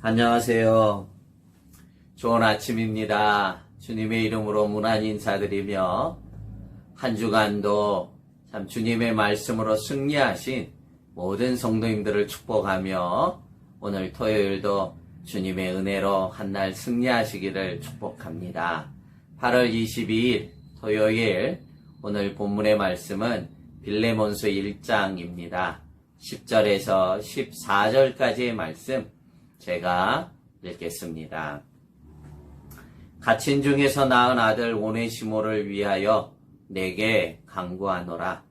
안녕하세요. 좋은 아침입니다. 주님의 이름으로 문안 인사드리며 한 주간도 참 주님의 말씀으로 승리하신 모든 성도님들을 축복하며 오늘 토요일도 주님의 은혜로 한 날 승리하시기를 축복합니다. 8월 22일 토요일 오늘 본문의 말씀은 빌레몬서 1장입니다. 10절에서 14절까지의 말씀 제가 읽겠습니다. 갇힌 중에서 낳은 아들 오네시모를 위하여 내게 강구하노라.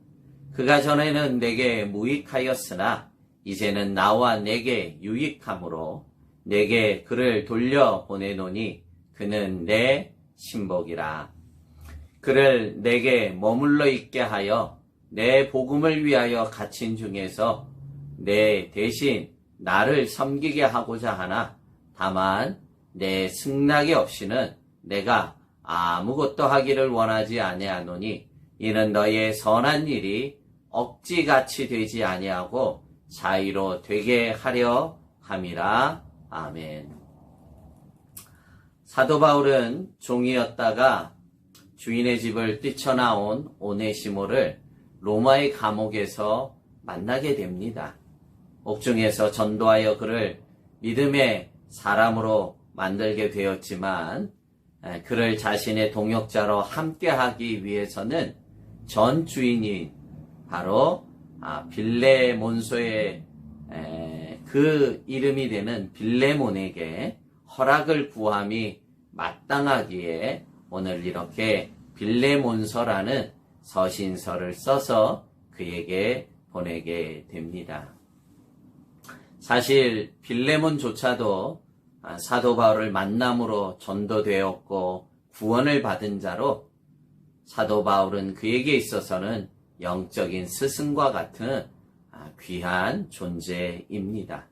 그가 전에는 내게 무익하였으나 이제는 나와 내게 유익함으로 내게 그를 돌려 보내노니 그는 내 신복이라. 그를 내게 머물러 있게 하여 내 복음을 위하여 갇힌 중에서 내 대신 나를 섬기게 하고자 하나 다만 내 승낙이 없이는 내가 아무것도 하기를 원하지 아니하노니 이는 너의 선한 일이 억지같이 되지 아니하고 자유로 되게 하려 함이라 아멘. 사도 바울은 종이었다가 주인의 집을 뛰쳐나온 오네시모를 로마의 감옥에서 만나게 됩니다. 옥중에서 전도하여 그를 믿음의 사람으로 만들게 되었지만 그를 자신의 동역자로 함께하기 위해서는 전 주인인 바로 아, 빌레몬소의 그 이름이 되는 빌레몬에게 허락을 구함이 마땅하기에 오늘 이렇게 빌레몬서라는 서신서를 써서 그에게 보내게 됩니다. 사실 빌레몬조차도 아, 사도 바울을 만남으로 전도되었고 구원을 받은 자로 사도 바울은 그에게 있어서는 영적인 스승과 같은 아, 귀한 존재입니다.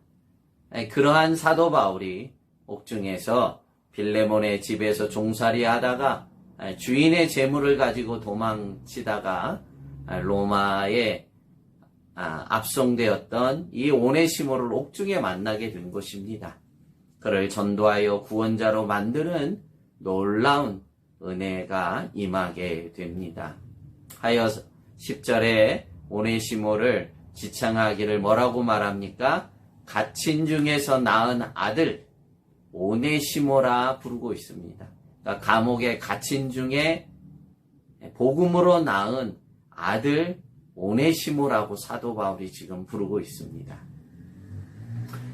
그러한 사도 바울이 옥중에서 빌레몬의 집에서 종살이 하다가 주인의 재물을 가지고 도망치다가 로마 에 압송되었던 이 오네시모를 옥중에 만나게 된 것입니다. 그를 전도하여 구원자로 만드는 놀라운 은혜가 임하게 됩니다. 하여 10절에 오네시모를 지창하기를 뭐라고 말합니까? 갇힌 중에서 낳은 아들 오네시모라 부르고 있습니다. 그러니까 감옥에 갇힌 중에 복음으로 낳은 아들 오네시모라고 사도 바울이 지금 부르고 있습니다.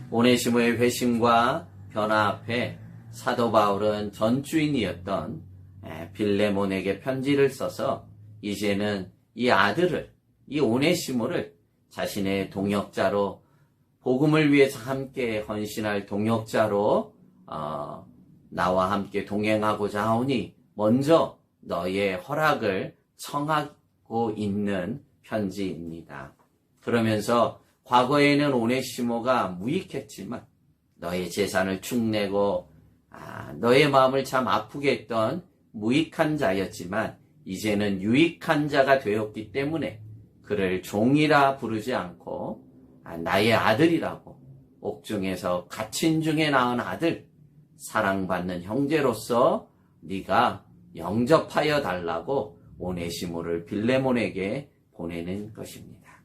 오네시모의 회심과 변화 앞에 사도 바울은 전주인이었던 빌레몬에게 편지를 써서 이제는 이 아들을 이 오네시모를 자신의 동역자로 복음을 위해서 함께 헌신할 동역자로 어, 나와 함께 동행하고자 하오니 먼저 너의 허락을 청하고 있는 편지입니다. 그러면서 과거에는 오네시모가 무익했지만 너의 재산을 축내고 아, 너의 마음을 참 아프게 했던 무익한 자였지만 이제는 유익한 자가 되었기 때문에 그를 종이라 부르지 않고 아, 나의 아들이라고 옥중에서 갇힌 중에 낳은 아들 사랑받는 형제로서 네가 영접하여 달라고 오네시모를 빌레몬에게 보내는 것입니다.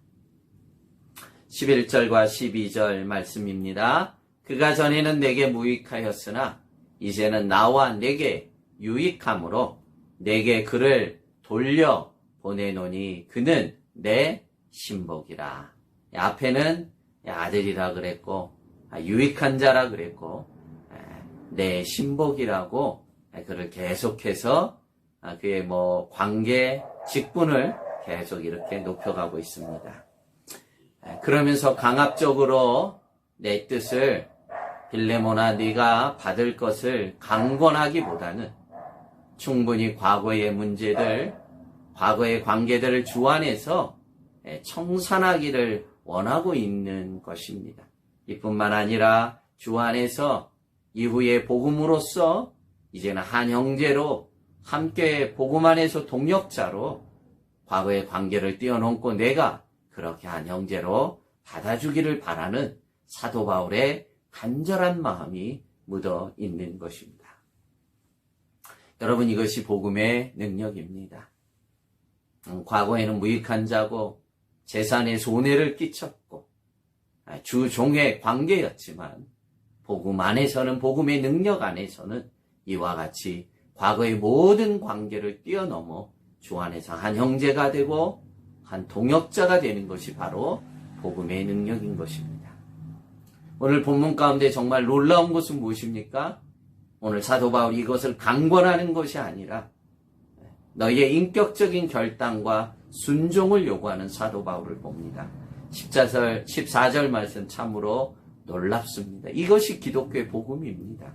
11절과 12절 말씀입니다. 그가 전에는 내게 무익하였으나 이제는 나와 내게 유익함으로 내게 그를 돌려 보내노니 그는 내 신복이라. 앞에는 아들이라 그랬고 아, 유익한 자라 그랬고 내 신복이라고 그를 계속해서 아, 그의 뭐 관계 직분을 계속 이렇게 높여가고 있습니다. 그러면서 강압적으로 내 뜻을 빌레모나 네가 받을 것을 강권하기보다는 충분히 과거의 문제들, 과거의 관계들을 주안해서 청산하기를 원하고 있는 것입니다. 이뿐만 아니라 주안에서 이후에 복음으로써 이제는 한 형제로 함께 복음 안에서 동역자로 과거의 관계를 뛰어넘고 내가 그렇게 한 형제로 받아주기를 바라는 사도 바울의 간절한 마음이 묻어 있는 것입니다. 여러분 이것이 복음의 능력입니다. 음, 과거에는 무익한 자고 재산에 손해를 끼쳤고 아, 주종의 관계였지만 복음 안에서는 복음의 능력 안에서는 이와 같이 과거의 모든 관계를 뛰어넘어 주 안에서 한 형제가 되고 한 동역자가 되는 것이 바로 복음의 능력인 것입니다. 오늘 본문 가운데 정말 놀라운 것은 무엇입니까? 오늘 사도 바울이 이것을 강권하는 것이 아니라 너희의 인격적인 결단과 순종을 요구하는 사도 바울을 봅니다. 14절, 14절 말씀 참으로 놀랍습니다. 이것이 기독교의 복음입니다.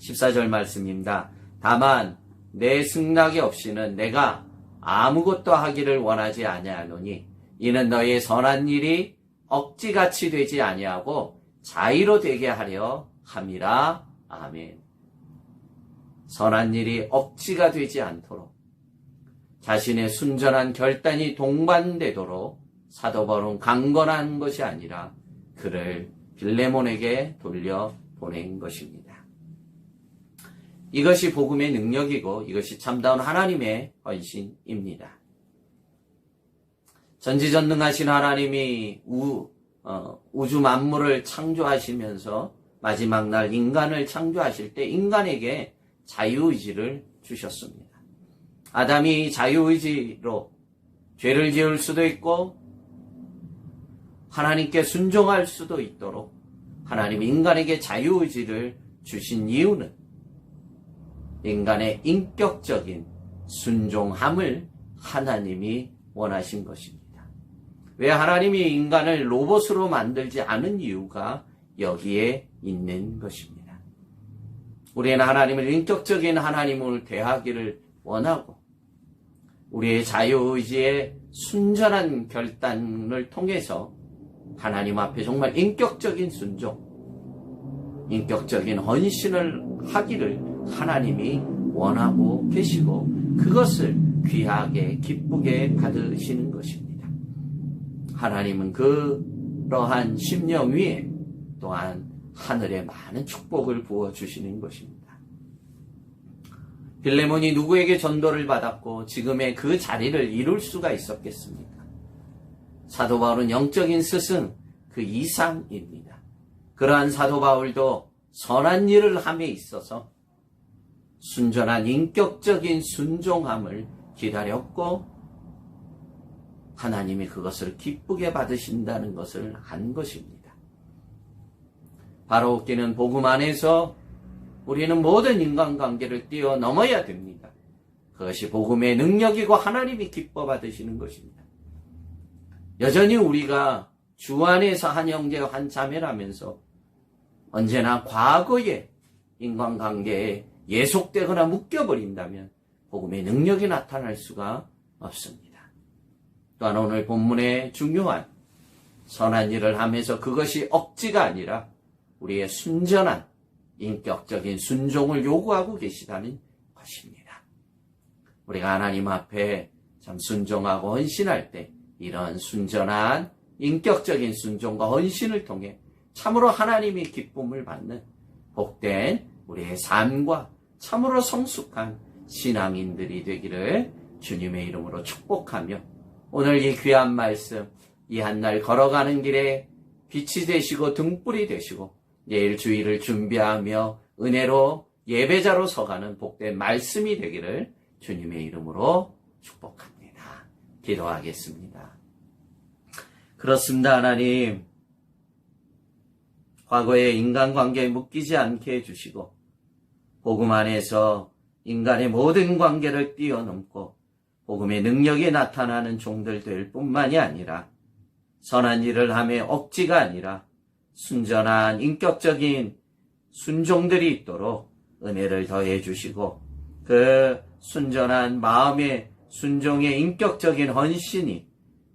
14절 말씀입니다. 다만 내 승낙이 없이는 내가 아무것도 하기를 원하지 아니하노니 이는 너희의 선한 일이 억지같이 되지 아니하고 자의로 되게 하려 함이라. 아멘. 선한 일이 억지가 되지 않도록 자신의 순전한 결단이 동반되도록 사도 바울은 강건한 것이 아니라 그를 빌레몬에게 돌려 보낸 것입니다. 이것이 복음의 능력이고 이것이 참다운 하나님의 헌신입니다. 전지전능하신 하나님이 우, 어, 우주 만물을 창조하시면서 마지막 날 인간을 창조하실 때 인간에게 자유의지를 주셨습니다. 아담이 자유의지로 죄를 지을 수도 있고 하나님께 순종할 수도 있도록 하나님 인간에게 자유의지를 주신 이유는 인간의 인격적인 순종함을 하나님이 원하신 것입니다. 왜 하나님이 인간을 로봇으로 만들지 않은 이유가 여기에 있는 것입니다. 우리는 하나님을 인격적인 하나님을 대하기를 원하고 우리의 자유의지의 순전한 결단을 통해서 하나님 앞에 정말 인격적인 순종, 인격적인 헌신을 하기를 하나님이 원하고 계시고 그것을 귀하게 기쁘게 받으시는 것입니다. 하나님은 그러한 심령 위에 또한 하늘의 많은 축복을 부어 주시는 것입니다. 빌레몬이 누구에게 전도를 받았고 지금의 그 자리를 이룰 수가 있었겠습니까? 사도 바울은 영적인 스승 그 이상입니다. 그러한 사도 바울도 선한 일을 함에 있어서 순전한 인격적인 순종함을 기다렸고 하나님이 그것을 기쁘게 받으신다는 것을 한 것입니다. 바로 웃기는 복음 안에서 우리는 모든 인간관계를 뛰어넘어야 됩니다. 그것이 복음의 능력이고 하나님이 기뻐 받으시는 것입니다. 여전히 우리가 주 안에서 한 형제와 한 자매라면서 언제나 과거의 인간관계에 예속되거나 묶여버린다면 복음의 능력이 나타날 수가 없습니다. 또한 오늘 본문의 중요한 선한 일을 하면서 그것이 억지가 아니라 우리의 순전한 인격적인 순종을 요구하고 계시다는 것입니다. 우리가 하나님 앞에 참 순종하고 헌신할 때 이런 순전한 인격적인 순종과 헌신을 통해 참으로 하나님이 기쁨을 받는 복된 우리의 삶과 참으로 성숙한 신앙인들이 되기를 주님의 이름으로 축복하며 오늘 이 귀한 말씀 이 한날 걸어가는 길에 빛이 되시고 등불이 되시고 내일 주일을 준비하며 은혜로 예배자로 서가는 복된 말씀이 되기를 주님의 이름으로 축복합니다. 기도하겠습니다. 그렇습니다, 하나님. 과거의 인간관계에 묶이지 않게 해주시고, 복음 안에서 인간의 모든 관계를 뛰어넘고, 복음의 능력이 나타나는 종들 될 뿐만이 아니라, 선한 일을 함에 억지가 아니라, 순전한 인격적인 순종들이 있도록 은혜를 더해 주시고 그 순전한 마음의 순종의 인격적인 헌신이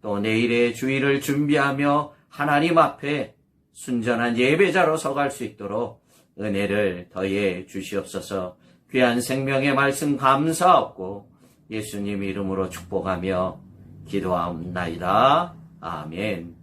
또 내일의 주일을 준비하며 하나님 앞에 순전한 예배자로 서갈 수 있도록 은혜를 더해 주시옵소서 귀한 생명의 말씀 감사하고 예수님 이름으로 축복하며 기도하옵나이다. 아멘.